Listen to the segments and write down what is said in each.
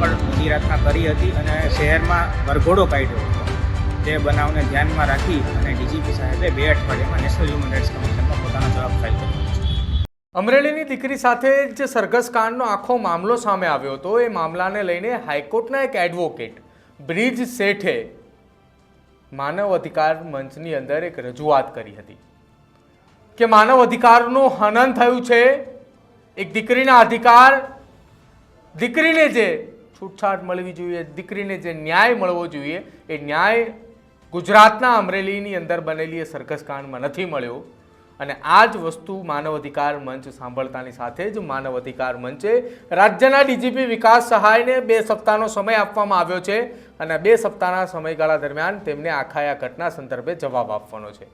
ધરપકડ મોડી કરી હતી અને શહેરમાં વરઘોડો કાઢ્યો તે બનાવને ધ્યાનમાં રાખી અને ડીજીપી સાહેબે બે અઠવાડિયામાં નેશનલ હ્યુમન રાઇટ્સ કમિશનમાં પોતાનો જવાબ ફાઇલ કર્યો અમરેલીની દીકરી સાથે જે સરઘસ કાંડનો આખો મામલો સામે આવ્યો હતો. એ મામલાને લઈને હાઈકોર્ટના એક એડવોકેટ બ્રિજ શેઠે માનવ અધિકાર મંચની અંદર એક રજૂઆત કરી હતી કે માનવ અધિકારનું હનન થયું છે. એક દીકરીના અધિકાર, દીકરીને જે છૂટછાટ મળવી જોઈએ, દીકરીને જે ન્યાય મળવો જોઈએ, એ ન્યાય ગુજરાતના અમરેલીની અંદર બનેલી એ સરઘસ કાંડમાં નથી મળ્યો. અને આ જ વસ્તુ માનવ અધિકાર મંચ સાંભળતાની સાથે જ માનવ અધિકાર મંચે રાજ્યના ડીજીપી વિકાસ સહાયને બે સપ્તાહનો સમય આપવામાં આવ્યો છે અને બે સપ્તાહના સમયગાળા દરમિયાન તેમને આખા આ ઘટના સંદર્ભે જવાબ આપવાનો છે.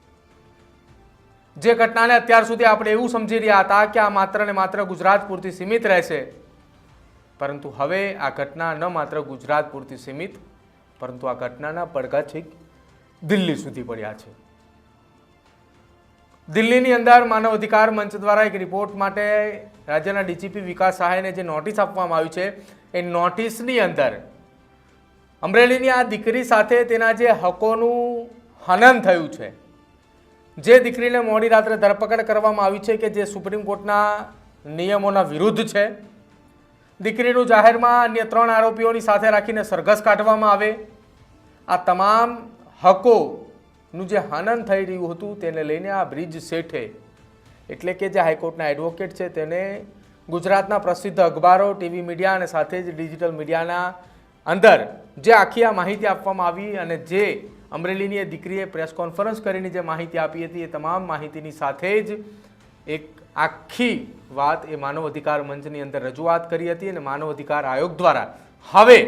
જે ઘટનાને અત્યાર સુધી આપણે એવું સમજી રહ્યા હતા કે આ માત્ર ને માત્ર ગુજરાત પૂરતી સીમિત રહેશે. પરંતુ હવે આ ઘટના ન માત્ર ગુજરાત પૂરતી સીમિત, પરંતુ આ ઘટનાના પડઘા છેક દિલ્હી સુધી પડ્યા છે. દિલ્હીની અંદર માનવ અધિકાર મંચ દ્વારા એક રિપોર્ટ માટે રાજ્યના ડીજીપી વિકાસ સહાયને જે નોટિસ આપવામાં આવી છે, એ નોટિસની અંદર અમરેલીની આ દીકરી સાથે તેના જે હકોનું હનન થયું છે, જે દીકરીને મોડી રાત્રે ધરપકડ કરવામાં આવી છે કે જે સુપ્રીમ કોર્ટના નિયમોના વિરુદ્ધ છે દીકરીનું જાહેરમાં અન્ય ત્રણ આરોપીઓની સાથે રાખીને સરઘસ કાઢવામાં આવે. આ તમામ હકોનું જે હનન થઈ રહ્યું હતું તેને લઈને આ બ્રિજ શેઠે, એટલે કે જે હાઈકોર્ટના એડવોકેટ છે તેને ગુજરાતના પ્રસિદ્ધ અખબારો, ટીવી મીડિયા અને સાથે જ ડિજિટલ મીડિયાના અંદર જે આખી આ માહિતી આપવામાં આવી અને જે અમરેલીની એ દીકરીએ પ્રેસ કોન્ફરન્સ કરીને જે માહિતી આપી હતી એ તમામ માહિતીની સાથે જ એક આખી વાત એ માનવ અધિકાર મંચની અંદર રજૂઆત કરી હતી અને માનવ અધિકાર આયોગ દ્વારા હવે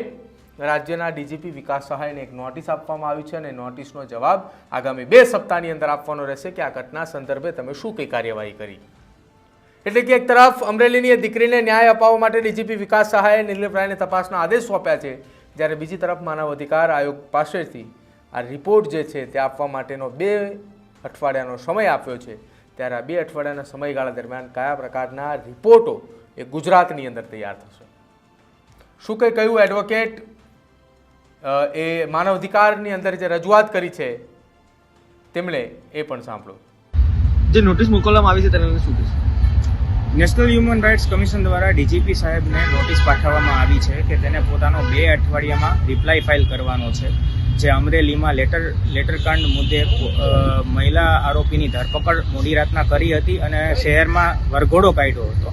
રાજ્યના ડીજીપી વિકાસ સહાયને એક નોટિસ આપવામાં આવી છે અને નોટિસનો જવાબ આગામી બે સપ્તાહની અંદર આપવાનો રહેશે કે આ ઘટના સંદર્ભે તમે શું કઈ કાર્યવાહી કરી. એટલે કે એક તરફ અમરેલીની દીકરીને ન્યાય અપાવવા માટે ડીજીપી વિકાસ સહાયે નિર્લિપ તપાસનો તપાસના આદેશ સોંપ્યા છે, જ્યારે બીજી તરફ માનવ અધિકાર આયોગ પાસેથી આ રિપોર્ટ જે છે તે આપવા માટેનો બે અઠવાડિયાનો સમય આપ્યો છે. ત્યારે આ બે અઠવાડિયાના સમયગાળા દરમિયાન કયા પ્રકારના રિપોર્ટો એ ગુજરાતની અંદર તૈયાર થશે? શું કંઈ કહ્યું એડવોકેટ એ માનવ અધિકારની અંદર જે રજૂઆત કરી છે તેમણે એ પણ સાંભળો. જે નોટિસ મોકલવામાં આવી છે તેને શું કહેશો? નેશનલ હ્યુમન રાઇટ્સ કમિશન દ્વારા ડીજીપી સાહેબને નોટિસ પાઠવવામાં આવી છે કે તેને પોતાનો બે અઠવાડિયામાં રિપ્લાય ફાઇલ કરવાનો છે. જે અમરેલીમાં લેટર લેટરકાંડ મુદ્દે મહિલા આરોપીની ધરપકડ મોડી રાતના કરી હતી અને શહેરમાં વરઘોડો કાઢ્યો હતો.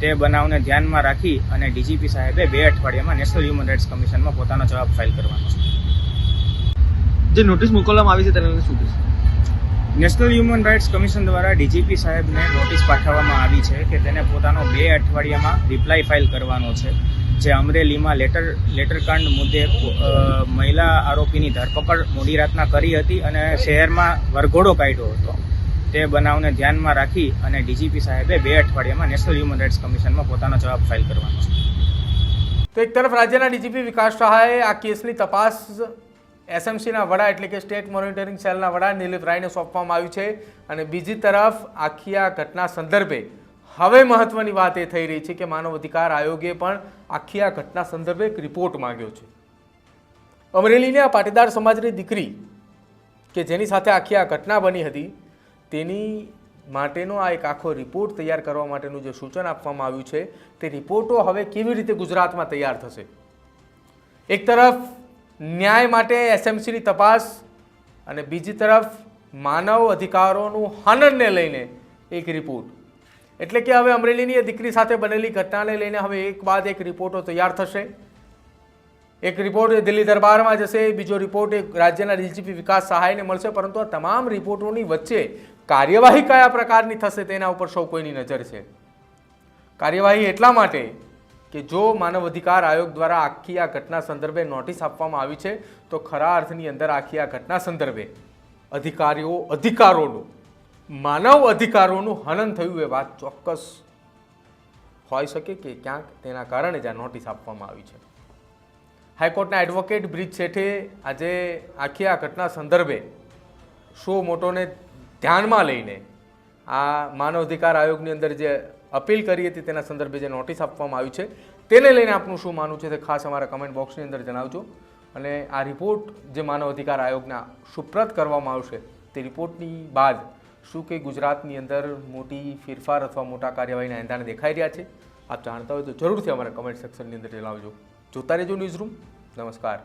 તે બનાવને ધ્યાનમાં રાખી અને ડીજીપી સાહેબે બે અઠવાડિયામાં નેશનલ હ્યુમન રાઇટ્સ કમિશનમાં પોતાનો જવાબ ફાઇલ કરવાનો છે. જે નોટિસ મોકલવામાં આવી છે તેને શું કહેશો? નેશનલ હ્યુમન રાઇટ્સ કમિશન દ્વારા ડીજીપી સાહેબને નોટિસ પાઠવવામાં આવી છે કે તેને પોતાનો બે અઠવાડિયામાં રિપ્લાય ફાઇલ કરવાનો છે. જે અમરેલીમાં લેટર, લેટરકાંડ મુદ્દે મહિલા આરોપીની ધરપકડ મોડી રાતના કરી હતી અને શહેરમાં વરઘોડો કાઢ્યો હતો. તે બનાવને ધ્યાનમાં રાખી અને ડીજીપી સાહેબે બે અઠવાડિયામાં નેશનલ હ્યુમન રાઇટ્સ કમિશનમાં પોતાનો જવાબ ફાઇલ કરવાનો છે. તો એક તરફ રાજ્યના ડીજીપી વિકાસ સહાયે, આ કેસની તપાસ એસએમસીના વડા એટલે કે સ્ટેટ મોનિટરિંગ સેલના વડા નિલીપ રાયને સોંપવામાં આવ્યું છે. અને બીજી તરફ આખી આ ઘટના સંદર્ભે હવે મહત્વની વાત એ થઈ રહી છે કે માનવ અધિકાર આયોગે પણ આખી આ ઘટના સંદર્ભે એક રિપોર્ટ માંગ્યો છે. અમરેલીની આ પાટીદાર સમાજની દીકરી કે જેની સાથે આખી આ ઘટના બની હતી, તેની માટેનો આ એક આખો રિપોર્ટ તૈયાર કરવા માટેનું જે સૂચન આપવામાં આવ્યું છે, તે રિપોર્ટો હવે કેવી રીતે ગુજરાતમાં તૈયાર થશે? એક તરફ ન્યાય માટે એસએમસીની તપાસ અને બીજી તરફ માનવ અધિકારોનું હનનને લઈને એક રિપોર્ટ એટલે કે હવે અમરેલીની દીકરી સાથે બનેલી ઘટનાને લઈને હવે એક બાદ એક રિપોર્ટો તૈયાર થશે. એક રિપોર્ટ દિલ્હી દરબારમાં જશે, બીજો રિપોર્ટ એક રાજ્યના ડીજીપી વિકાસ સહાયને મળશે, પરંતુ આ તમામ રિપોર્ટોની વચ્ચે કાર્યવાહી કયા પ્રકારની થશે તેના ઉપર સૌ કોઈની નજર છે. કાર્યવાહી એટલા માટે કે જો માનવ અધિકાર આયોગ દ્વારા આખી આ ઘટના સંદર્ભે નોટિસ આપવામાં આવી છે, તો ખરા અર્થની અંદર આખી આ ઘટના સંદર્ભે અધિકારીઓ અધિકારોનું માનવ અધિકારોનું હનન થયું એ વાત ચોક્કસ હોઈ શકે કે ક્યાંક તેના કારણે જ આ નોટિસ આપવામાં આવી છે. હાઈકોર્ટના એડવોકેટ બ્રિજ શેઠે આજે આખી આ ઘટના સંદર્ભે શો મોટોને ધ્યાનમાં લઈને આ માનવ અધિકાર આયોગની અંદર જે અપીલ કરી હતી તેના સંદર્ભે જે નોટિસ આપવામાં આવી છે, તેને લઈને આપનું શું માનવું છે તે ખાસ અમારા કમેન્ટ બોક્સની અંદર જણાવજો. અને આ રિપોર્ટ જે માનવ અધિકાર આયોગના સુપ્રત કરવામાં આવશે, તે રિપોર્ટની બાદ શું કે ગુજરાતની અંદર મોટી ફેરફાર અથવા મોટા કાર્યવાહીના એંધાણ દેખાઈ રહ્યા છે? આપ જાણતા હોય તો જરૂરથી અમારા કમેન્ટ સેક્શનની અંદર જણાવજો. જોતા રહેજો ન્યૂઝ રૂમ નમસ્કાર.